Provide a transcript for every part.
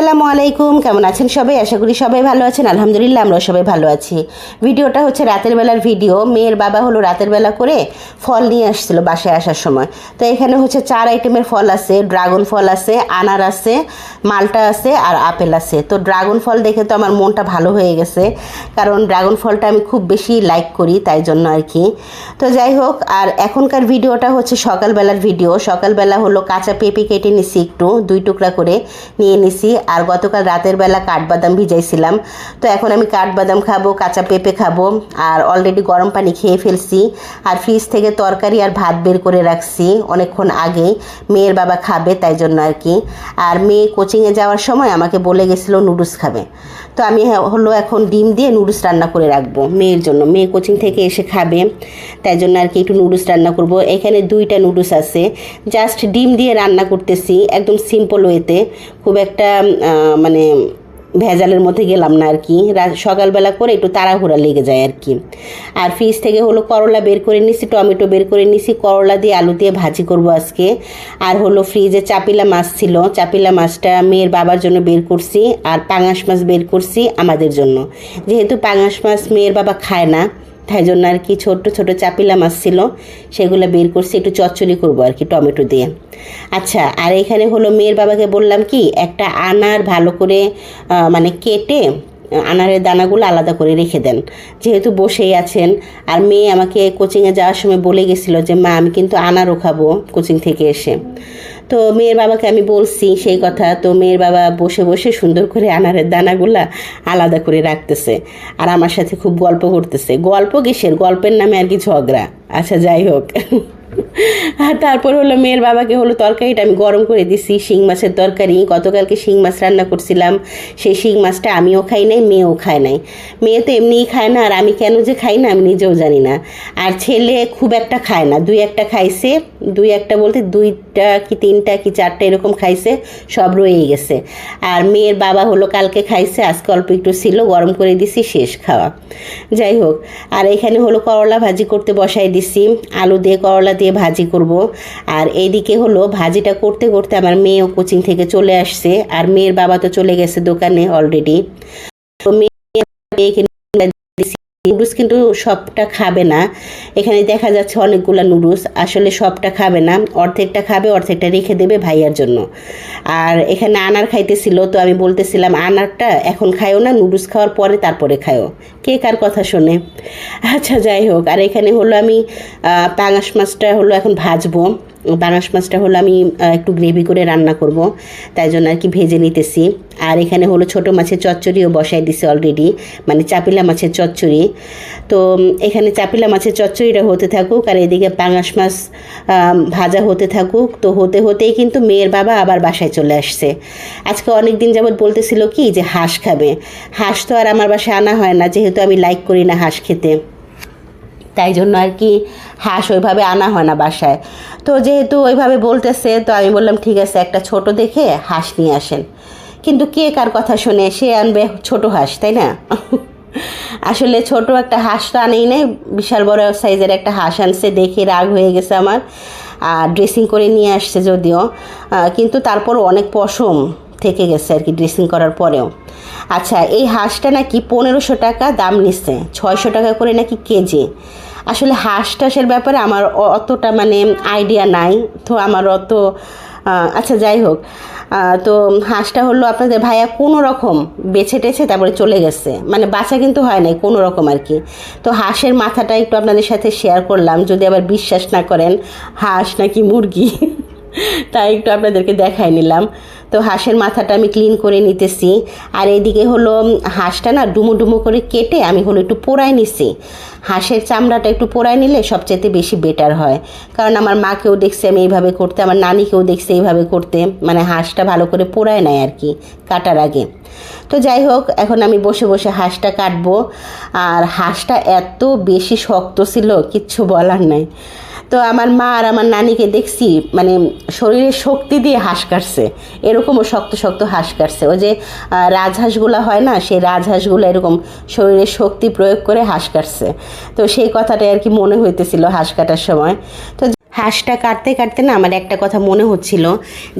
আসসালামু আলাইকুম, কেমন আছেন সবাই? আশা করি সবাই ভালো আছেন। আলহামদুলিল্লাহ আমরা সবাই ভালো আছি। ভিডিওটা হচ্ছে রাতের বেলার ভিডিও। মেয়ের বাবা হলো রাতের বেলা করে ফল নিয়ে আসছিল বাসায় আসার সময়। তো এখানে হচ্ছে চার আইটেমের ফল আছে, ড্রাগন ফল আছে, আনার আছে, মালটা আছে আর আপেল আছে। তো ড্রাগন ফল দেখে তো আমার মনটা ভালো হয়ে গেছে, কারণ ড্রাগন ফলটা আমি খুব বেশি লাইক করি, তাই জন্য আর কি। তো যাই হোক, আর এখনকার ভিডিওটা হচ্ছে সকালবেলার ভিডিও। সকালবেলা হলো কাঁচা পেঁপে কেটে নিছি একটু, দুই টুকরা করে নিয়ে নিছি। আর গতকাল রাতের বেলা কাঠবাদাম ভিজাইছিলাম। তো এখন আমি কাঠবাদাম খাব, কাঁচা পেঁপে খাব, আর অলরেডি গরম পানি খেয়ে ফেলছি। আর ফ্রিজ থেকে তরকারি আর ভাত বের করে রাখছি অনেকক্ষণ আগে। মেয়ের বাবা খাবে তাই জন্য আর কি। আর মেয়ে কোচিংয়ে যাওয়ার সময় আমাকে বলে গেছিল নুডলস খাবে। তো আমি হলো এখন ডিম দিয়ে নুডলস রান্না করে রাখব মেয়ের জন্য। মেয়ে কোচিং থেকে এসে খাবে, তাই জন্য আর কি একটু নুডলস রান্না করব। এখানে দুইটা নুডলস আছে। জাস্ট ডিম দিয়ে রান্না করতেছি, একদম সিম্পল ওয়েতে খুব একটা মানে ভেজালের মধ্যে গেলাম না আর কি। সকালবেলা করে একটু তাড়াহুড়া লেগে যায় আর কি। আর ফ্রিজ থেকে হলো করলা বের করে নিছি, টমেটো বের করে নিছি, করলা দিয়ে আলু দিয়ে ভাজি করব আজকে। আর হলো ফ্রিজে চাপিলা মাছ ছিল, চাপিলা মাছটা মেয়ের বাবার জন্য বের করছি, আর পাঙাশ মাছ বের করছি আমাদের জন্য। যেহেতু পাঙাশ মাছ মেয়ের বাবা খায় না তাই জন্য আর কি ছোট্ট ছোট চাপিলা মাছ ছিল, সেগুলো বের করছি, একটু চচ্চড়ি করব আর কি, টমেটো দিয়ে। আচ্ছা আর এখানে হলো মেয়ের বাবাকে বললাম কি, একটা আনার ভালো করে মানে কেটে আনারের দানাগুলো আলাদা করে রেখে দেন। যেহেতু বসেই আছেন, আর মেয়ে আমাকে কোচিংয়ে যাওয়ার সময় বলে গেছিল যে, মা, আমি কিন্তু আনারও খাব কোচিং থেকে এসে। তো মেয়ের বাবাকে আমি বলছি সেই কথা, তো মেয়ের বাবা বসে বসে সুন্দর করে আনারের দানাগুলা আলাদা করে রাখতেছে আর আমার সাথে খুব গল্প করতেছে। গল্প কিসের? গল্পের নামে আর কি ঝগড়া। আচ্ছা যাই হোক। আর তারপর হলো মেয়ের বাবাকে হলো তরকারিটা আমি গরম করে দিছি, শিং মাছের তরকারি। গতকালকে শিং মাছ রান্না করছিলাম, সেই শিং মাছটা আমিও খাই নাই, মেয়েও খায় নাই। মেয়ে তো এমনিই খায় না, আর আমি কেন যে খাই না, আমি নিজেও জানি না। আর ছেলে খুব একটা খায় না, দুই একটা খাইছে, দুই একটা বলতে দুইটা কি তিনটা কি চারটা এরকম খাইছে, সব রয়েই গেছে। আর মেয়ের বাবা হলো কালকে খাইছে, আজকে অল্প একটু ছিল, গরম করে দিছি, শেষ খাওয়া। যাই হোক, আর এখানে হলো করলা ভাজি করতে বসাই দিছি, আলু দিয়ে করলা দিয়ে ভাজি করব। আর এইদিকে হলো ভাজিটা করতে করতে আমার মেয়েও কোচিং থেকে চলে আসছে। আর মেয়ের বাবা তো চলে গেছে দোকানে অলরেডি তো মেয়ে এখানে নুডলস কিন্তু সবটা খাবে না। এখানে দেখা যাচ্ছে অনেকগুলো নুডলস, আসলে সবটা খাবে না। অর্ধেকটা খাবে, অর্ধেকটা রেখে দেবে ভাইয়ার জন্য। আর এখানে আনার খাইতেছিল, তো আমি বলতেছিলাম, আনারটা এখন খায়ও না, নুডলস খাওয়ার পরে তারপরে খায়ও কে কার কথা শোনে? আচ্ছা যাই হোক। আর এখানে হলো আমি পাঙাশ মাছটা হলো এখন ভাজবো। পাঙাশ মাছটা হলো আমি একটু গ্রেভি করে রান্না করব। তাই জন্য আর কি ভেজে নিতেছি। আর এখানে হলো ছোট মাছের চচ্চড়িও বসাই দিছি অলরেডি মানে চাপিলা মাছের চচ্চড়ি। তো এখানে চাপিলা মাছের চচ্চড়িটা হতে থাকুক আর এদিকে পাঙাশ মাছ ভাজা হতে থাকুক। তো হতে হতেই কিন্তু মেয়ের বাবা আবার বাসায় চলে আসছে। আজকে অনেক দিন যাবৎ বলতেছিল কি যে হাঁস খাবে। হাঁস তো আর আমার বাসায় আনা হয় না, যেহেতু আমি লাইক করি না হাঁস খেতে। তাই জন্য আর কি হাঁস ওইভাবে আনা হয় না বাসায়। তো যেহেতু ওইভাবে বলতেছে, তো আমি বললাম, ঠিক আছে, একটা ছোট দেখে হাঁস নিয়ে আসেন। কিন্তু কে কার কথা শুনে, সে আনবে ছোট হাঁস, তাই না? আসলে ছোট একটা হাঁস তো আনেই নেই, বিশাল বড় সাইজের একটা হাঁস আনছে, দেখে রাগ হয়ে গেছে আমার। আর ড্রেসিং করে নিয়ে আসছে যদিও কিন্তু তারপর অনেক পশম থেকে গেছে আর কি ড্রেসিং করার পরেও। আচ্ছা এই হাঁসটা নাকি পনেরোশো টাকা দাম নিচ্ছে ছয়শো টাকা করে নাকি কেজি? আসলে হাঁস টাসের ব্যাপারে আমার অতটা মানে আইডিয়া নাই। তো আমার অত আচ্ছা যাই হোক। তো হাঁসটা হলো আপনাদের ভাইয়া কোনো রকম বেছে টেছে তারপরে চলে গেছে। মানে বাচ্চা কিন্তু হয় নাই কোনো রকম আর কি। তো হাঁসের মাথাটা একটু আপনাদের সাথে শেয়ার করলাম। যদি আবার বিশ্বাস না করেন, হাঁস নাকি মুরগি? তাই একটু আপনাদেরকে দেখাই নিলাম। তো হাঁসের মাথাটা আমি ক্লিন করে নিতেছি। আর এদিকে হলো হাঁসটা না ডুমো ডুমো করে কেটে আমি হলো একটু পোড়াই নিছি। হাঁসের চামড়াটা একটু পোড়াই নিলে সবচেয়ে বেশি বেটার হয়। কারণ আমার মাকেও দেখছি আমি এইভাবে করতে, আমার নানিকেও দেখছি এইভাবে করতে। মানে হাঁসটা ভালো করে পোড়ায় নেয় আর কি, কাটার আগে। তো যাই হোক, এখন আমি বসে বসে হাঁসটা কাটবো। আর হাঁসটা এত বেশি শক্ত ছিল, কিচ্ছু বলার নাই। তো আমার মা আর আমার নানিকে দেখছি মানে শরীরের শক্তি দিয়ে হাঁস কাটছে। এরকমও শক্ত শক্ত হাঁস কাটছে। ওই যে রাজহাঁসগুলো হয় না, সেই রাজহাঁসগুলো এরকম শরীরে শক্তি প্রয়োগ করে হাঁস কাটছে। তো সেই কথাটাই আর কি মনে হইতেছিল হাঁস কাটার সময়। তো হাঁসটা কাটতে কাটতে না আমার একটা কথা মনে হচ্ছিল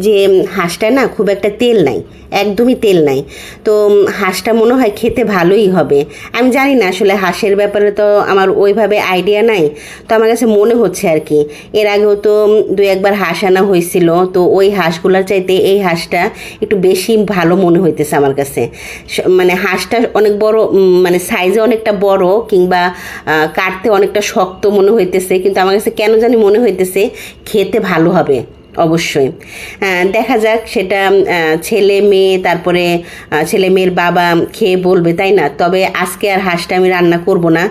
যে হাঁসটা না খুব একটা তেল নাই, একদমই তেল নাই। তো হাঁসটা মনে হয় খেতে ভালোই হবে। আমি জানি না আসলে হাঁসের ব্যাপারে তো আমার ওইভাবে আইডিয়া নাই, তো আমার কাছে মনে হচ্ছে আর কি। এর আগেও তো দু একবার হাঁস আনা হয়েছিল, তো ওই হাঁসগুলোর চাইতে এই হাঁসটা একটু বেশি ভালো মনে হইতেছে আমার কাছে। মানে হাঁসটা অনেক বড় মানে সাইজে অনেকটা বড়, কিংবা কাটতে অনেকটা শক্ত মনে হইতেছে, কিন্তু আমার কাছে কেন জানি মনে হইতেছে খেতে ভালো হবে। অবশ্যই। দেখা যাক সেটা ছেলে মেয়ে, তারপরে ছেলে মেয়ের বাবা খেয়ে বলবে, তাই না? তবে আজকে আর হাঁসটা আমি রান্না করব না।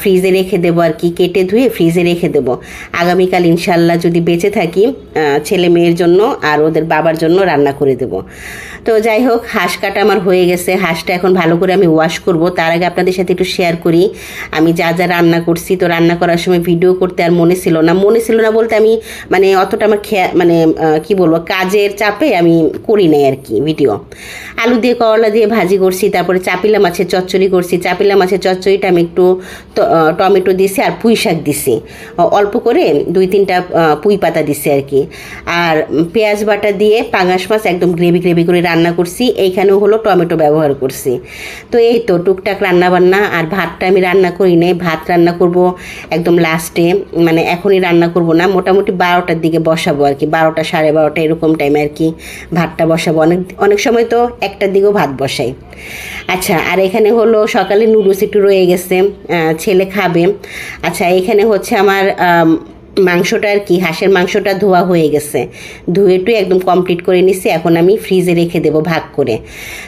ফ্রিজে রেখে দেবো আর কি, কেটে ধুয়ে ফ্রিজে রেখে দেবো। আগামীকাল ইনশাল্লাহ যদি বেঁচে থাকি ছেলে মেয়ের জন্য আর ওদের বাবার জন্য রান্না করে দেব। তো যাই হোক, হাঁস কাটা আমার হয়ে গেছে। হাঁসটা এখন ভালো করে আমি ওয়াশ করব। তার আগে আপনাদের সাথে একটু শেয়ার করি। আমি যা যা রান্না করছি, তো রান্না করার সময় ভিডিও করতে আর মনে ছিল না। মনে ছিল না বলতে আমি মানে অতটা আমার খেয়া মানে কি বলব, কাজের চাপে আমি করি নাই আর কি ভিডিও আলু দিয়ে করলা দিয়ে ভাজি করছি, তারপরে চাপিলা মাছের চচ্চড়ি করছি। চাপিলা মাছের চচ্চড়িটা আমি একটু টমেটো দিছি আর পুঁই শাক দিছি। অল্প করে দুই তিনটা পুঁই পাতা দিছি আর কি। আর পেঁয়াজ বাটা দিয়ে পাঙাশ মাছ একদম গ্রেভি গ্রেভি করে রান্না করছি। এইখানেও হলো টমেটো ব্যবহার করছি। তো এই তো টুকটাক রান্না বান্না আর ভাতটা আমি রান্না করি নাই। ভাত রান্না করব একদম লাস্টে মানে এখনই রান্না করব না। মোটামুটি বারোটার দিকে বসাবো আর কি বারোটা সাড়ে বারোটা এরকম টাইমে আর কি ভাতটা বসাবো। অনেক অনেক সময় তো একটার দিকেও ভাত বসাই। আচ্ছা আর এখানে হলো সকালে নুডলস একটু রয়ে গেছে ছেলে খাবে। আচ্ছা এখানে হচ্ছে আমার আম, মাংসটা আর কি, হাঁসের মাংসটা ধোয়া হয়ে গেছে। ধুয়ে টুয়ে একদম কমপ্লিট করে নিচ্ছি এখন আমি ফ্রিজে রেখে দেবো ভাগ করে।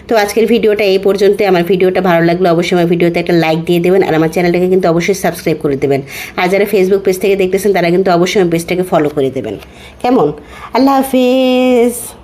তো আজকের ভিডিওটা এই পর্যন্ত আমার ভিডিওটা ভালো লাগলে অবশ্যই আমার ভিডিওতে একটা লাইক দিয়ে দেবেন আর আমার চ্যানেলটাকে কিন্তু অবশ্যই সাবস্ক্রাইব করে দেবেন। আর যারা ফেসবুক পেজ থেকে দেখতেছেন, তারা কিন্তু অবশ্যই আমার পেজটাকে ফলো করে দেবেন। কেমন? আল্লাহ হাফিজ!